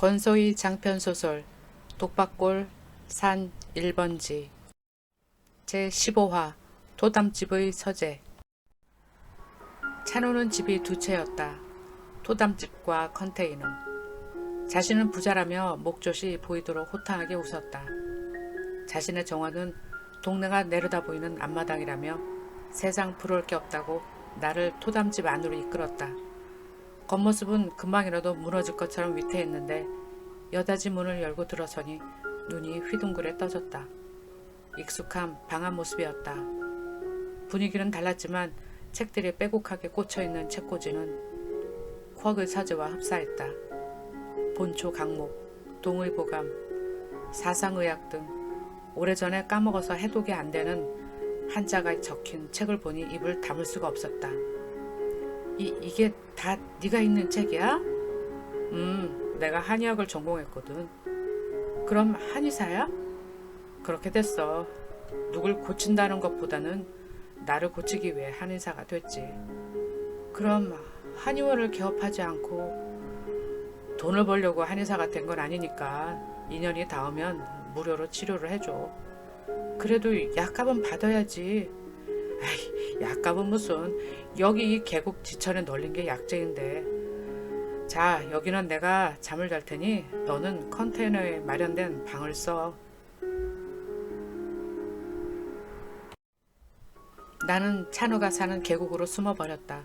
권소희 장편소설 독박골 산 1번지 제15화 토담집의 서재 찬호는 집이 두 채였다. 토담집과 컨테이너. 자신은 부자라며 목젖이 보이도록 호탕하게 웃었다. 자신의 정화는 동네가 내려다 보이는 앞마당이라며 세상 부러울 게 없다고 나를 토담집 안으로 이끌었다. 겉모습은 금방이라도 무너질 것처럼 위태했는데 여닫이 문을 열고 들어서니 눈이 휘둥그레 떠졌다. 익숙한 방한 모습이었다. 분위기는 달랐지만 책들이 빼곡하게 꽂혀있는 책꽂이는 쿼그 서재와 흡사했다. 본초 강목, 동의보감, 사상의학 등 오래전에 까먹어서 해독이 안 되는 한자가 적힌 책을 보니 입을 다물 수가 없었다. 이, 이게 다 네가 읽는 책이야? 음, 내가 한의학을 전공했거든. 그럼 한의사야? 그렇게 됐어. 누굴 고친다는 것보다는 나를 고치기 위해 한의사가 됐지. 그럼 한의원을 개업하지 않고 돈을 벌려고 한의사가 된 건 아니니까 인연이 닿으면 무료로 치료를 해줘. 그래도 약값은 받아야지. 아이, 약값은 무슨 여기 이 계곡 지천에 널린 게 약재인데. 자, 여기는 내가 잠을 잘 테니 너는 컨테이너에 마련된 방을 써. 나는 찬우가 사는 계곡으로 숨어버렸다.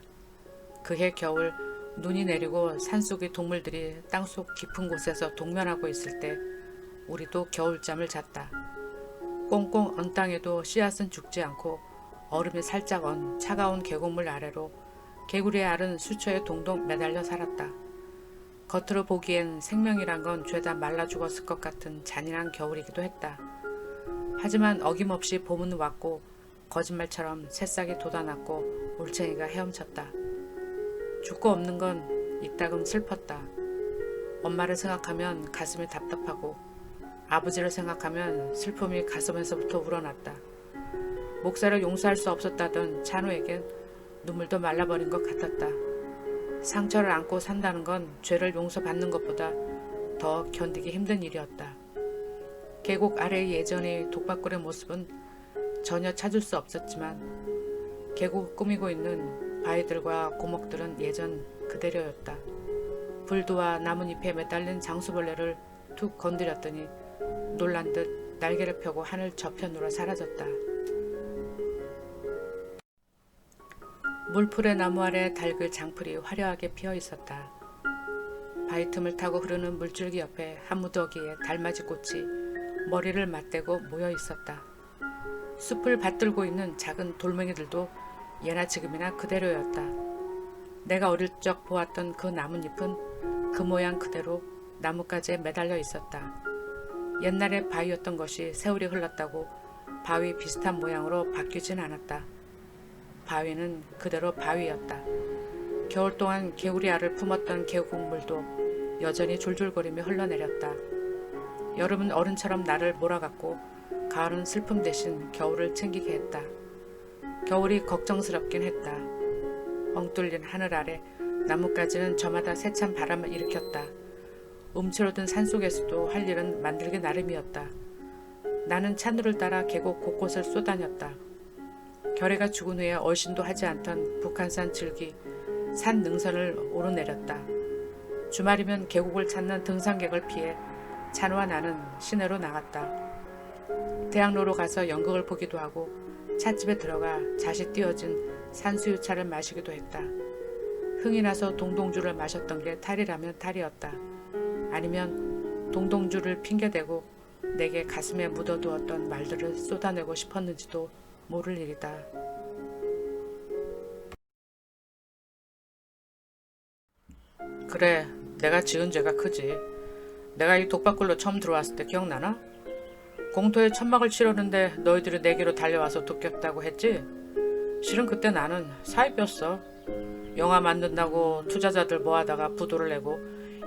그해 겨울 눈이 내리고 산속의 동물들이 땅속 깊은 곳에서 동면하고 있을 때 우리도 겨울잠을 잤다. 꽁꽁 언 땅에도 씨앗은 죽지 않고 얼음이 살짝 언 차가운 계곡물 아래로 개구리의 알은 수초에 동동 매달려 살았다. 겉으로 보기엔 생명이란 건 죄다 말라 죽었을 것 같은 잔인한 겨울이기도 했다. 하지만 어김없이 봄은 왔고 거짓말처럼 새싹이 돋아났고 올챙이가 헤엄쳤다. 죽고 없는 건 이따금 슬펐다. 엄마를 생각하면 가슴이 답답하고 아버지를 생각하면 슬픔이 가슴에서부터 우러났다. 목사를 용서할 수 없었다던 찬우에겐 눈물도 말라버린 것 같았다. 상처를 안고 산다는 건 죄를 용서받는 것보다 더 견디기 힘든 일이었다. 계곡 아래의 예전의 독박골의 모습은 전혀 찾을 수 없었지만 계곡을 꾸미고 있는 바위들과 고목들은 예전 그대로였다. 불도와 나뭇잎에 매달린 장수벌레를 툭 건드렸더니 놀란 듯 날개를 펴고 하늘 저편으로 사라졌다. 물풀의 나무 아래 닭을 장풀이 화려하게 피어 있었다. 바위 틈을 타고 흐르는 물줄기 옆에 한 무더기에 달맞이 꽃이 머리를 맞대고 모여 있었다. 숲을 받들고 있는 작은 돌멩이들도 예나 지금이나 그대로였다. 내가 어릴 적 보았던 그 나뭇잎은 그 모양 그대로 나뭇가지에 매달려 있었다. 옛날에 바위였던 것이 세월이 흘렀다고 바위 비슷한 모양으로 바뀌진 않았다. 바위는 그대로 바위였다. 겨울 동안 개구리 알을 품었던 계곡물도 여전히 줄줄거리며 흘러내렸다. 여름은 어른처럼 나를 몰아갔고 가을은 슬픔 대신 겨울을 챙기게 했다. 겨울이 걱정스럽긴 했다. 엉뚫린 하늘 아래 나뭇가지는 저마다 세찬 바람을 일으켰다. 움츠러든 산속에서도 할 일은 만들기 나름이었다. 나는 찬우를 따라 계곡 곳곳을 쏘다녔다. 결해가 죽은 후에 얼씬도 하지 않던 북한산 즐기 산 능선을 오르내렸다. 주말이면 계곡을 찾는 등산객을 피해 찬우와 나는 시내로 나갔다. 대학로로 가서 연극을 보기도 하고 찻집에 들어가 자시 띄어진 산수유차를 마시기도 했다. 흥이 나서 동동주를 마셨던 게 탈이라면 탈이었다. 아니면 동동주를 핑계대고 내게 가슴에 묻어두었던 말들을 쏟아내고 싶었는지도 모를 일이다. 그래, 내가 지은 죄가 크지. 내가 이 독박굴로 처음 들어왔을 때 기억나나? 공터에 천막을 치려는데 너희들이 내게로 달려와서 돕겠다고 했지? 실은 그때 나는 사입이었어. 영화 만든다고 투자자들 모아다가 부도를 내고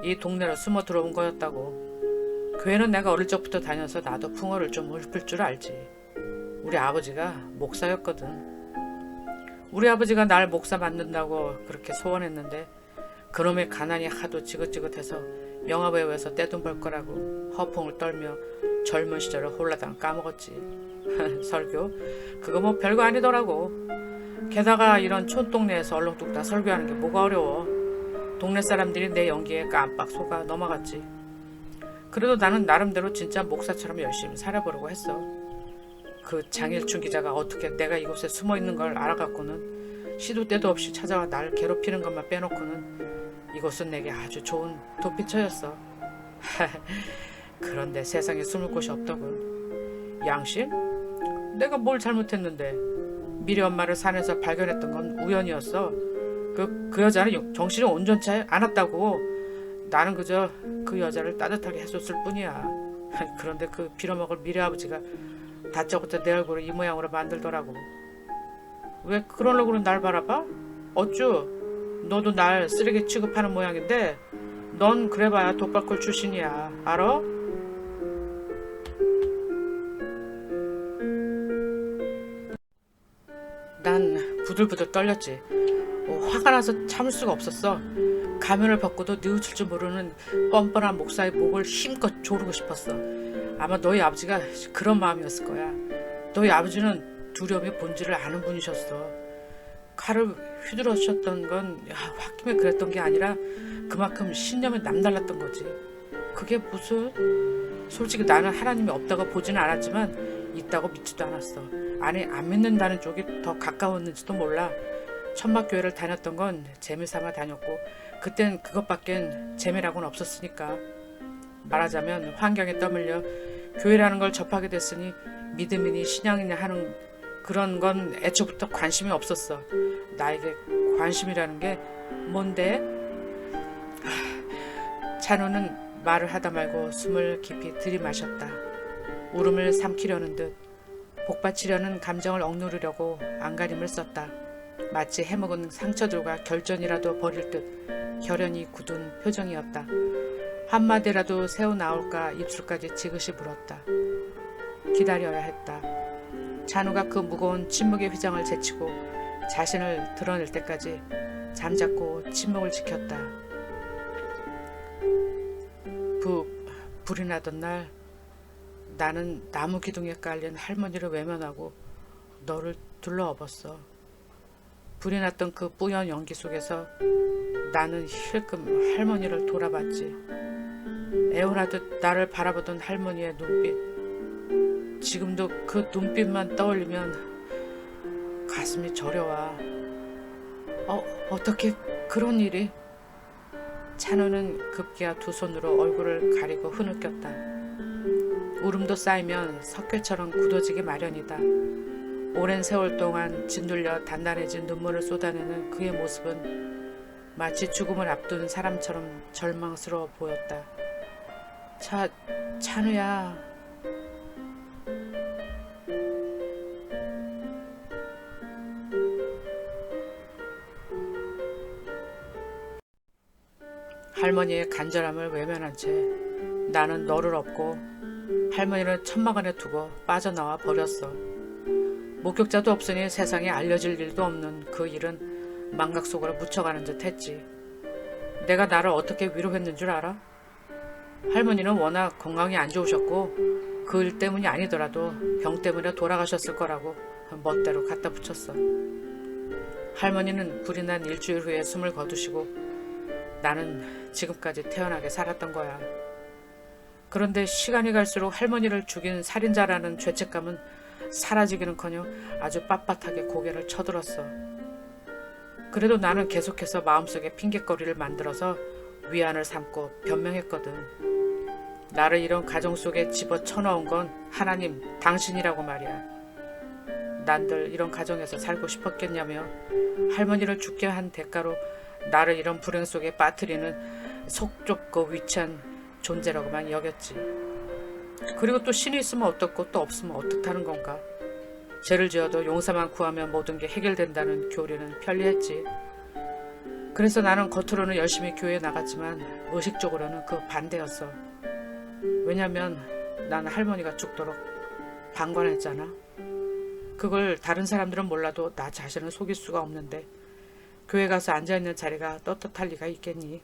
이 동네로 숨어 들어온 거였다고. 교회는 내가 어릴 적부터 다녀서 나도 풍어를 좀 읊을 줄 알지. 우리 아버지가 목사였거든. 우리 아버지가 날 목사 만든다고 그렇게 소원했는데 그놈의 가난이 하도 지긋지긋해서 영화배우에서 떼돈 벌 거라고 허풍을 떨며 젊은 시절을 홀라당 까먹었지. 설교? 그거 뭐 별거 아니더라고. 게다가 이런 촌동네에서 얼렁뚱땅 설교하는 게 뭐가 어려워. 동네 사람들이 내 연기에 깜빡 속아 넘어갔지. 그래도 나는 나름대로 진짜 목사처럼 열심히 살아보려고 했어. 그 장일춘 기자가 어떻게 내가 이곳에 숨어 있는 걸 알아갖고는 시도 때도 없이 찾아와 날 괴롭히는 것만 빼놓고는 이곳은 내게 아주 좋은 도피처였어. 그런데 세상에 숨을 곳이 없더군. 양심? 내가 뭘 잘못했는데 미리 엄마를 산에서 발견했던 건 우연이었어. 그, 그 여자는 정신이 온전치 않았다고. 나는 그저 그 여자를 따뜻하게 해줬을 뿐이야. 그런데 그 빌어먹을 미래 아버지가 다짜고짜 내 얼굴을 이 모양으로 만들더라고. 왜 그런 얼굴로 날 바라봐? 어쭈? 너도 날 쓰레기 취급하는 모양인데 넌 그래봐야 독박골 출신이야. 알아? 난 부들부들 떨렸지. 어, 화가 나서 참을 수가 없었어. 가면을 벗고도 뉘우칠 줄 모르는 뻔뻔한 목사의 목을 힘껏 조르고 싶었어. 아마 너희 아버지가 그런 마음이었을 거야. 너희 아버지는 두려움의 본질을 아는 분이셨어. 칼을 휘두르셨던 건 야, 홧김에 그랬던 게 아니라 그만큼 신념이 남달랐던 거지. 그게 무슨? 솔직히 나는 하나님이 없다고 보지는 않았지만 있다고 믿지도 않았어. 아니 안 믿는다는 쪽이 더 가까웠는지도 몰라. 천막교회를 다녔던 건 재미삼아 다녔고 그땐 그것밖엔 재미라고는 없었으니까. 말하자면 환경에 떠밀려 교회라는 걸 접하게 됐으니 믿음이니 신앙이냐 하는 그런 건 애초부터 관심이 없었어. 나에게 관심이라는 게 뭔데? 하, 찬우는 말을 하다 말고 숨을 깊이 들이마셨다. 울음을 삼키려는 듯 복받치려는 감정을 억누르려고 안가림을 썼다. 마치 해먹은 상처들과 결전이라도 버릴 듯 결연히 굳은 표정이었다. 한마디라도 새어 나올까 입술까지 지그시 물었다. 기다려야 했다. 찬우가 그 무거운 침묵의 휘장을 제치고 자신을 드러낼 때까지 잠잡고 침묵을 지켰다. 부, 불이 나던 날 나는 나무 기둥에 깔린 할머니를 외면하고 너를 둘러엎었어. 불이 났던 그 뿌연 연기 속에서 나는 힐끔 할머니를 돌아봤지. 애원하듯 나를 바라보던 할머니의 눈빛. 지금도 그 눈빛만 떠올리면 가슴이 저려와. 어, 어떻게 그런 일이? 찬우는 급기야 두 손으로 얼굴을 가리고 흐느꼈다. 울음도 쌓이면 석회처럼 굳어지기 마련이다. 오랜 세월 동안 짓눌려 단단해진 눈물을 쏟아내는 그의 모습은 마치 죽음을 앞둔 사람처럼 절망스러워 보였다. 차, 찬우야. 할머니의 간절함을 외면한 채 나는 너를 업고 할머니를 천막 안에 두고 빠져나와 버렸어. 목격자도 없으니 세상에 알려질 일도 없는 그 일은 망각 속으로 묻혀가는 듯 했지. 내가 나를 어떻게 위로했는 줄 알아? 할머니는 워낙 건강이 안 좋으셨고 그 일 때문이 아니더라도 병 때문에 돌아가셨을 거라고 멋대로 갖다 붙였어. 할머니는 불이 난 일주일 후에 숨을 거두시고 나는 지금까지 태어나게 살았던 거야. 그런데 시간이 갈수록 할머니를 죽인 살인자라는 죄책감은 사라지기는커녕 아주 빳빳하게 고개를 쳐들었어. 그래도 나는 계속해서 마음속에 핑계거리를 만들어서 위안을 삼고 변명했거든. 나를 이런 가정 속에 집어 쳐넣은 건 하나님 당신이라고 말이야. 난들 이런 가정에서 살고 싶었겠냐며 할머니를 죽게 한 대가로 나를 이런 불행 속에 빠뜨리는 속 좁고 위치한 존재라고만 여겼지. 그리고 또 신이 있으면 어떻고 또 없으면 어떻다는 건가. 죄를 지어도 용서만 구하면 모든 게 해결된다는 교리는 편리했지. 그래서 나는 겉으로는 열심히 교회에 나갔지만 의식적으로는 그 반대였어. 왜냐면 나는 할머니가 죽도록 방관했잖아. 그걸 다른 사람들은 몰라도 나 자신을 속일 수가 없는데 교회 가서 앉아있는 자리가 떳떳할 리가 있겠니?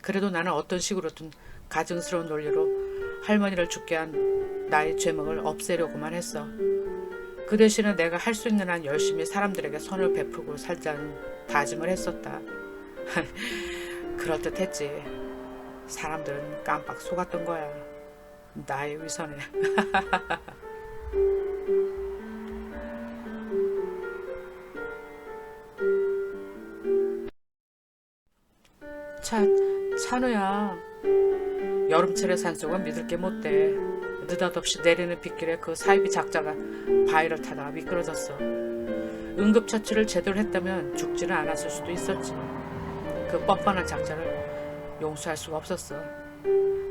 그래도 나는 어떤 식으로든 가증스러운 논리로 할머니를 죽게 한 나의 죄목을 없애려고만 했어. 그 대신에 내가 할 수 있는 한 열심히 사람들에게 선을 베풀고 살자는 다짐을 했었다. 그럴듯 했지. 사람들은 깜빡 속았던 거야. 나의 위선에. 차, 찬우야. 여름철의 산속은 믿을 게 못 돼. 느닷없이 내리는 빗길에 그 사이비 작자가 바위를 타다가 미끄러졌어. 응급처치를 제대로 했다면 죽지는 않았을 수도 있었지. 그 뻔뻔한 작자를 용서할 수가 없었어.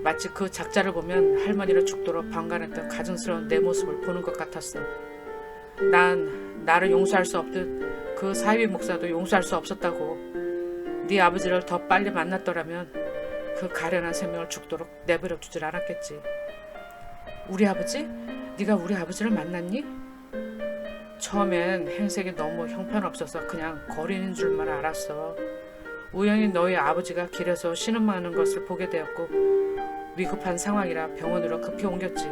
마치 그 작자를 보면 할머니를 죽도록 방관했던 가증스러운 내 모습을 보는 것 같았어. 난 나를 용서할 수 없듯 그 사이비 목사도 용서할 수 없었다고. 네 아버지를 더 빨리 만났더라면 그 가련한 생명을 죽도록 내버려 두질 않았겠지. 우리 아버지? 네가 우리 아버지를 만났니? 처음엔 행색이 너무 형편없어서 그냥 거린인 줄만 알았어. 우연히 너희 아버지가 길에서 신음하는 것을 보게 되었고 위급한 상황이라 병원으로 급히 옮겼지.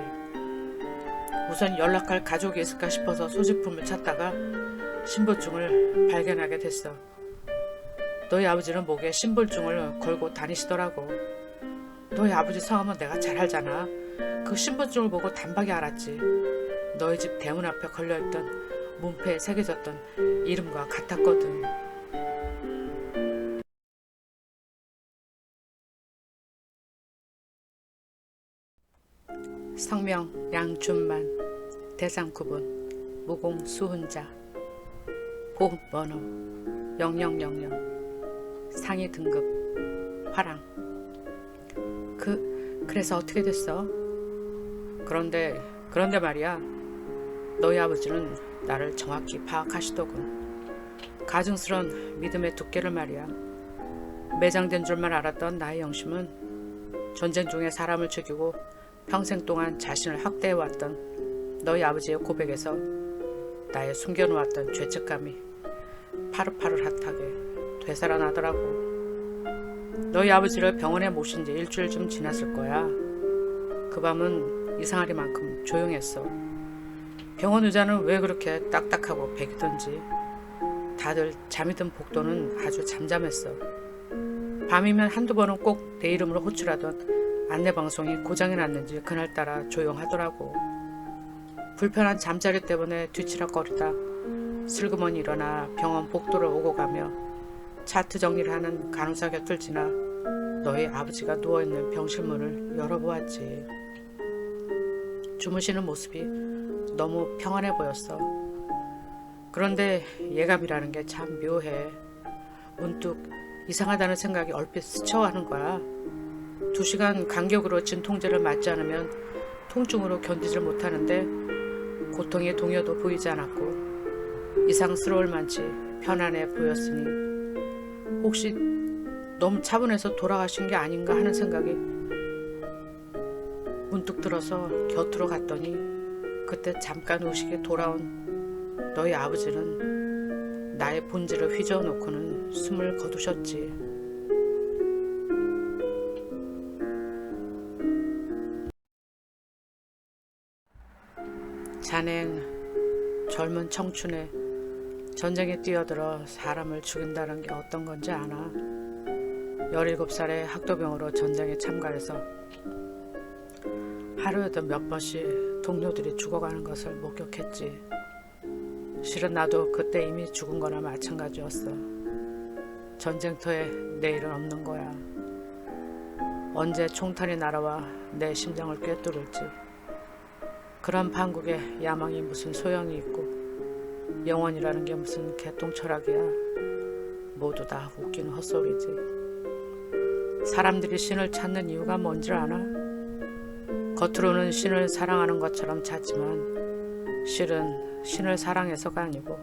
우선 연락할 가족이 있을까 싶어서 소지품을 찾다가 신분증을 발견하게 됐어. 너희 아버지는 목에 신분증을 걸고 다니시더라고. 너희 아버지 성함은 내가 잘 알잖아. 그 신분증을 보고 단박에 알았지. 너희 집 대문 앞에 걸려있던 문패에 새겨졌던 이름과 같았거든. 성명 양준만 대상 구분 무공 수훈자 보험번호 0000 상위 등급 화랑. 그 그래서 어떻게 됐어? 그런데 그런데 말이야. 너희 아버지는 나를 정확히 파악하시더군. 가증스런 믿음의 두께를 말이야. 매장된 줄만 알았던 나의 영심은 전쟁 중에 사람을 죽이고 평생 동안 자신을 학대해왔던 너희 아버지의 고백에서 나의 숨겨놓았던 죄책감이 파릇파릇하게 되살아나더라고. 너희 아버지를 병원에 모신 지 일주일쯤 지났을 거야. 그 밤은 이상하리만큼 조용했어. 병원 의자는 왜 그렇게 딱딱하고 배기던지 다들 잠이 든 복도는 아주 잠잠했어. 밤이면 한두 번은 꼭 내 이름으로 호출하던 안내방송이 고장이 났는지 그날따라 조용하더라고. 불편한 잠자리 때문에 뒤치락거리다 슬그머니 일어나 병원 복도를 오고 가며 차트 정리를 하는 간호사 곁을 지나 너희 아버지가 누워있는 병실 문을 열어보았지. 주무시는 모습이 너무 평안해 보였어. 그런데 예감이라는 게 참 묘해. 문득 이상하다는 생각이 얼핏 스쳐가는 거야. 두 시간 간격으로 진통제를 맞지 않으면 통증으로 견디질 못하는데 고통의 동요도 보이지 않았고 이상스러울 만치 편안해 보였으니 혹시 너무 차분해서 돌아가신 게 아닌가 하는 생각이 문득 들어서 곁으로 갔더니 그때 잠깐 의식에 돌아온 너희 아버지는 나의 본질을 휘저어놓고는 숨을 거두셨지. 자넨 젊은 청춘에 전쟁에 뛰어들어 사람을 죽인다는 게 어떤 건지 아나? 17살에 학도병으로 전쟁에 참가해서 하루에도 몇 번씩 동료들이 죽어가는 것을 목격했지. 실은 나도 그때 이미 죽은 거나 마찬가지였어. 전쟁터에 내일은 없는 거야. 언제 총탄이 날아와 내 심장을 꿰뚫을지. 그런 판국에 야망이 무슨 소용이 있고 영원이라는 게 무슨 개똥 철학이야. 모두 다 웃기는 헛소리지. 사람들이 신을 찾는 이유가 뭔지 아나? 겉으로는 신을 사랑하는 것처럼 찾지만 실은 신을 사랑해서가 아니고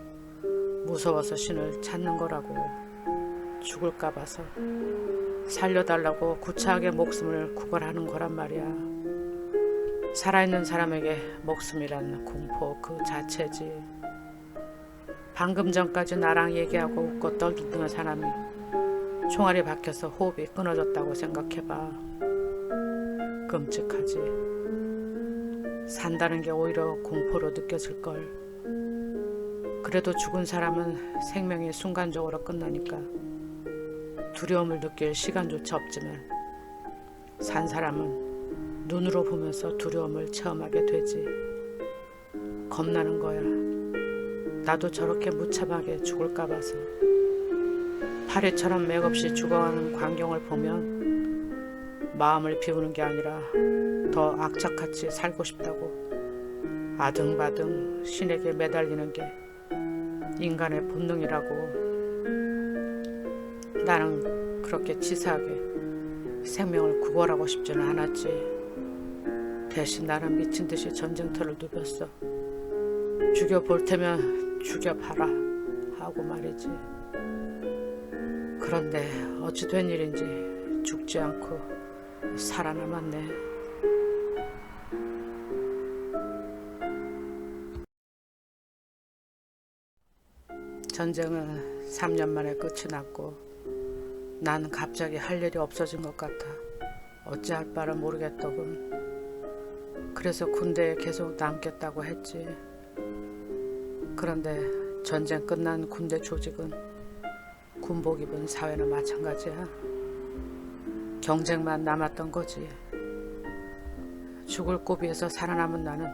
무서워서 신을 찾는 거라고. 죽을까 봐서 살려달라고 구차하게 목숨을 구걸하는 거란 말이야. 살아있는 사람에게 목숨이란 공포 그 자체지. 방금 전까지 나랑 얘기하고 웃고 떨던 사람이 총알이 박혀서 호흡이 끊어졌다고 생각해봐. 끔찍하지. 산다는 게 오히려 공포로 느껴질걸. 그래도 죽은 사람은 생명이 순간적으로 끝나니까 두려움을 느낄 시간조차 없지만 산 사람은 눈으로 보면서 두려움을 체험하게 되지. 겁나는 거야. 나도 저렇게 무참하게 죽을까 봐서. 파리처럼 맥없이 죽어가는 광경을 보면 마음을 비우는 게 아니라 더 악착같이 살고 싶다고 아등바등 신에게 매달리는 게 인간의 본능이라고 나는 그렇게 치사하게 생명을 구걸하고 싶지는 않았지 대신 나는 미친 듯이 전쟁터를 누볐어 죽여볼 테면 죽여봐라 하고 말이지 그런데 어찌 된 일인지 죽지 않고 살아남았네. 전쟁은 3년 만에 끝이 났고 난 갑자기 할 일이 없어진 것 같아. 어찌할 바를 모르겠더군. 그래서 군대에 계속 남겠다고 했지. 그런데 전쟁 끝난 군대 조직은 군복 입은 사회는 마찬가지야. 경쟁만 남았던 거지. 죽을 고비에서 살아남은 나는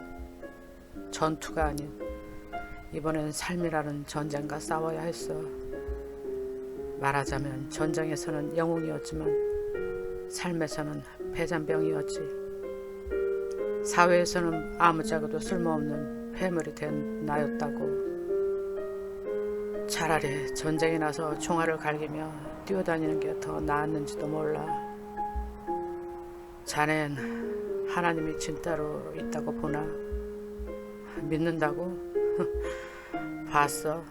전투가 아닌 이번엔 삶이라는 전쟁과 싸워야 했어. 말하자면 전쟁에서는 영웅이었지만 삶에서는 폐잔병이었지. 사회에서는 아무짝에도 쓸모없는 폐물이 된 나였다고. 차라리 전쟁이 나서 총알을 갈기며 뛰어다니는 게 더 나았는지도 몰라. 자넨 하나님이 진짜로 있다고 보나? 믿는다고? 봤어.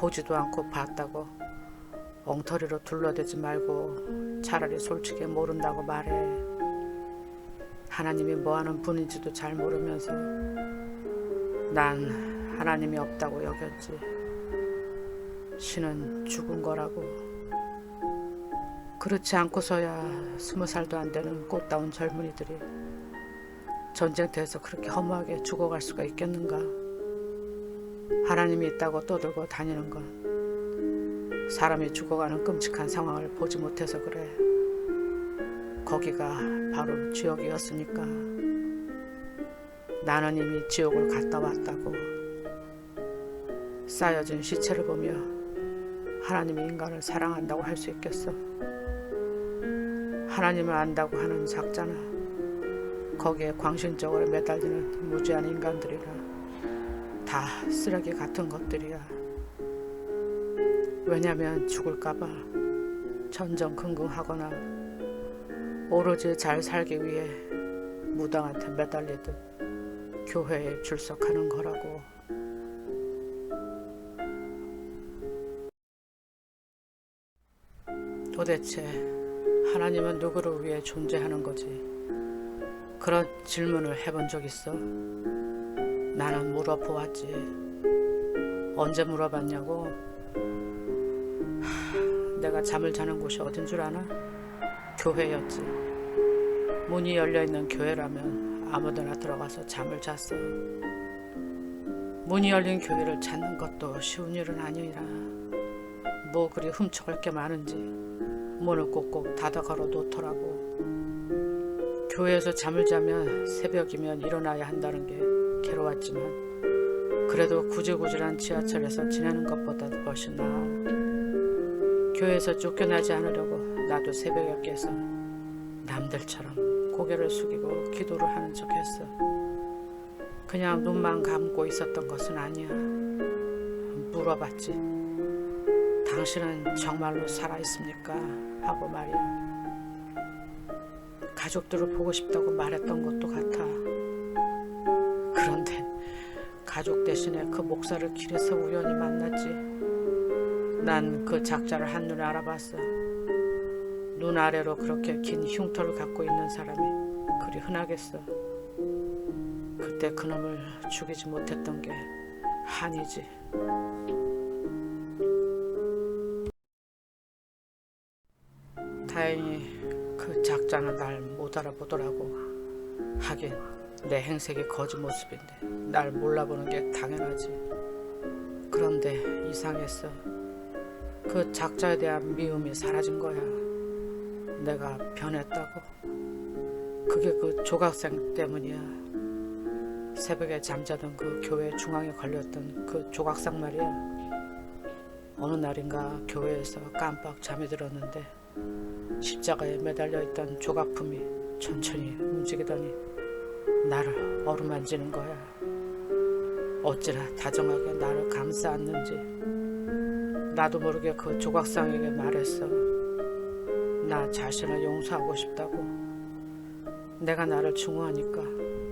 보지도 않고 봤다고. 엉터리로 둘러대지 말고 차라리 솔직히 모른다고 말해. 하나님이 뭐 하는 분인지도 잘 모르면서 난 하나님이 없다고 여겼지. 신은 죽은 거라고. 그렇지 않고서야 스무 살도 안 되는 꽃다운 젊은이들이 전쟁터에서 그렇게 허무하게 죽어갈 수가 있겠는가? 하나님이 있다고 떠들고 다니는 건 사람이 죽어가는 끔찍한 상황을 보지 못해서 그래. 거기가 바로 지옥이었으니까. 나는 이미 지옥을 갔다 왔다고. 쌓여진 시체를 보며 하나님이 인간을 사랑한다고 할 수 있겠어. 하나님을 안다고 하는 작자나 거기에 광신적으로 매달리는 무지한 인간들이라 다 쓰레기 같은 것들이야. 왜냐면 죽을까봐 전전긍긍하거나 오로지 잘 살기 위해 무당한테 매달리듯 교회에 출석하는 거라고. 도대체 하나님은 누구를 위해 존재하는 거지? 그런 질문을 해본 적 있어? 나는 물어보았지. 언제 물어봤냐고? 하, 내가 잠을 자는 곳이 어딘 줄 아나? 교회였지. 문이 열려 있는 교회라면 아무데나 들어가서 잠을 잤어. 문이 열린 교회를 찾는 것도 쉬운 일은 아니라 뭐 그리 훔쳐갈 게 많은지 문을 꼭꼭 닫아 걸어 놓더라고. 교회에서 잠을 자면 새벽이면 일어나야 한다는 게 괴로웠지만 그래도 구질구질한 지하철에서 지내는 것보다 훨씬 나아. 교회에서 쫓겨나지 않으려고 나도 새벽에 깨서 남들처럼 고개를 숙이고 기도를 하는 척 했어. 그냥 눈만 감고 있었던 것은 아니야. 물어봤지. 당신은 정말로 살아있습니까? 하고 말이야. 가족들을 보고 싶다고 말했던 것도 같아. 그런데 가족 대신에 그 목사를 길에서 우연히 만났지. 난 그 작자를 한눈에 알아봤어. 눈 아래로 그렇게 긴 흉터를 갖고 있는 사람이 그리 흔하겠어. 그때 그놈을 죽이지 못했던 게 한이지. 작자는 날 못 알아보더라고. 하긴 내 행색이 거지 모습인데 날 몰라보는 게 당연하지. 그런데 이상했어. 그 작자에 대한 미움이 사라진 거야. 내가 변했다고. 그게 그 조각생 때문이야. 새벽에 잠자던 그 교회 중앙에 걸렸던 그 조각상 말이야. 어느 날인가 교회에서 깜빡 잠이 들었는데 십자가에 매달려 있던 조각품이 천천히 움직이더니 나를 어루만지는 거야. 어찌나 다정하게 나를 감싸 안는지 나도 모르게 그 조각상에게 말했어. 나 자신을 용서하고 싶다고. 내가 나를 증오하니까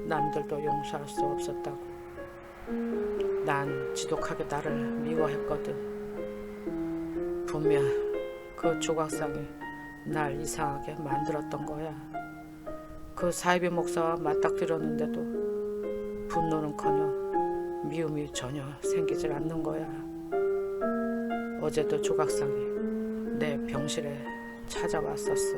남들도 용서할 수 없었다고. 난 지독하게 나를 미워했거든. 분명 그 조각상이 날 이상하게 만들었던 거야. 그 사이비 목사와 맞닥뜨렸는데도 분노는커녕 미움이 전혀 생기질 않는 거야. 어제도 조각상이 내 병실에 찾아왔었어.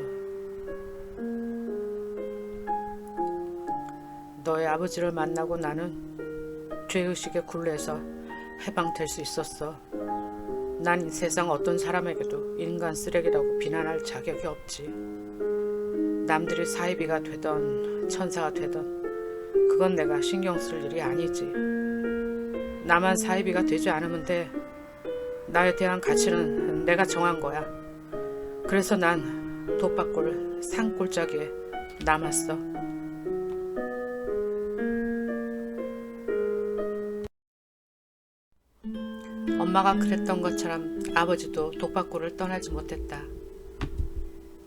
너의 아버지를 만나고 나는 죄의식에 굴레서 해방될 수 있었어. 난이 세상 어떤 사람에게도 인간 쓰레기라고 비난할 자격이 없지. 남들이 사이비가 되던 천사가 되던 그건 내가 신경 쓸 일이 아니지. 나만 사이비가 되지 않으면 돼. 나에 대한 가치는 내가 정한 거야. 그래서 난 돛박골 산골짜기에 남았어. 엄마가 그랬던 것처럼 아버지도 독박골을 떠나지 못했다.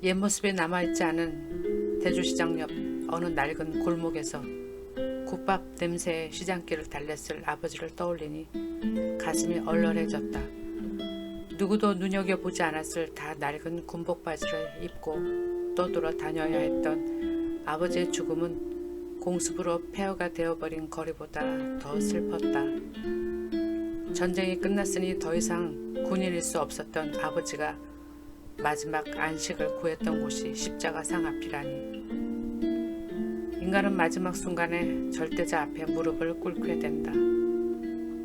옛 모습에 남아있지 않은 대주시장 옆 어느 낡은 골목에서 국밥 냄새의 시장길을 달랬을 아버지를 떠올리니 가슴이 얼얼해졌다. 누구도 눈여겨보지 않았을 다 낡은 군복 바지를 입고 떠돌아 다녀야 했던 아버지의 죽음은 공습으로 폐허가 되어버린 거리보다 더 슬펐다. 전쟁이 끝났으니 더 이상 군인일 수 없었던 아버지가 마지막 안식을 구했던 곳이 십자가상 앞이라니. 인간은 마지막 순간에 절대자 앞에 무릎을 꿇게 된다.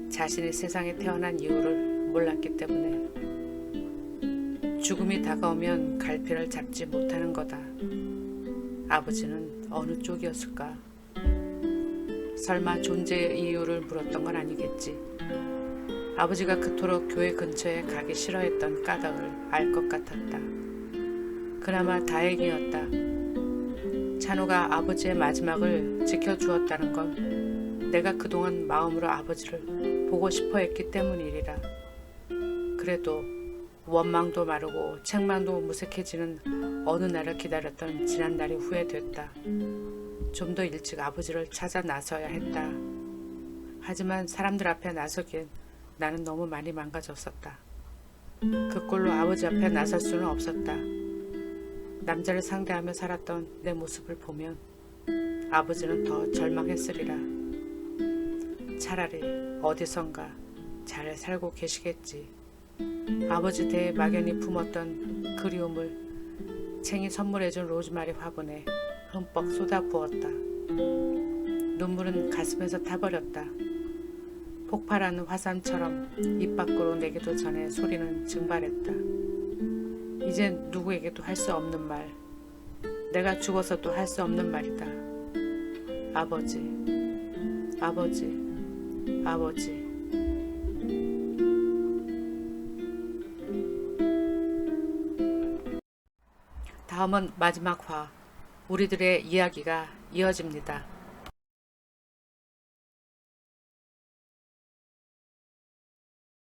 자신이 세상에 태어난 이유를 몰랐기 때문에. 죽음이 다가오면 갈피를 잡지 못하는 거다. 아버지는 어느 쪽이었을까? 설마 존재의 이유를 물었던 건 아니겠지. 아버지가 그토록 교회 근처에 가기 싫어했던 까닭을 알 것 같았다. 그나마 다행이었다. 찬호가 아버지의 마지막을 지켜주었다는 건 내가 그동안 마음으로 아버지를 보고 싶어 했기 때문이리라. 그래도 원망도 마르고 책망도 무색해지는 어느 날을 기다렸던 지난날이 후회됐다. 좀 더 일찍 아버지를 찾아 나서야 했다. 하지만 사람들 앞에 나서기엔 나는 너무 많이 망가졌었다. 그 꼴로 아버지 앞에 나설 수는 없었다. 남자를 상대하며 살았던 내 모습을 보면 아버지는 더 절망했으리라. 차라리 어디선가 잘 살고 계시겠지. 아버지 대에 막연히 품었던 그리움을 챙이 선물해준 로즈마리 화분에 흠뻑 쏟아부었다. 눈물은 가슴에서 타버렸다. 폭발하는 화산처럼 입 밖으로 내기도 전에 소리는 증발했다. 이젠 누구에게도 할 수 없는 말. 내가 죽어서도 할 수 없는 말이다. 아버지, 아버지, 아버지. 다음은 마지막 화. 우리들의 이야기가 이어집니다.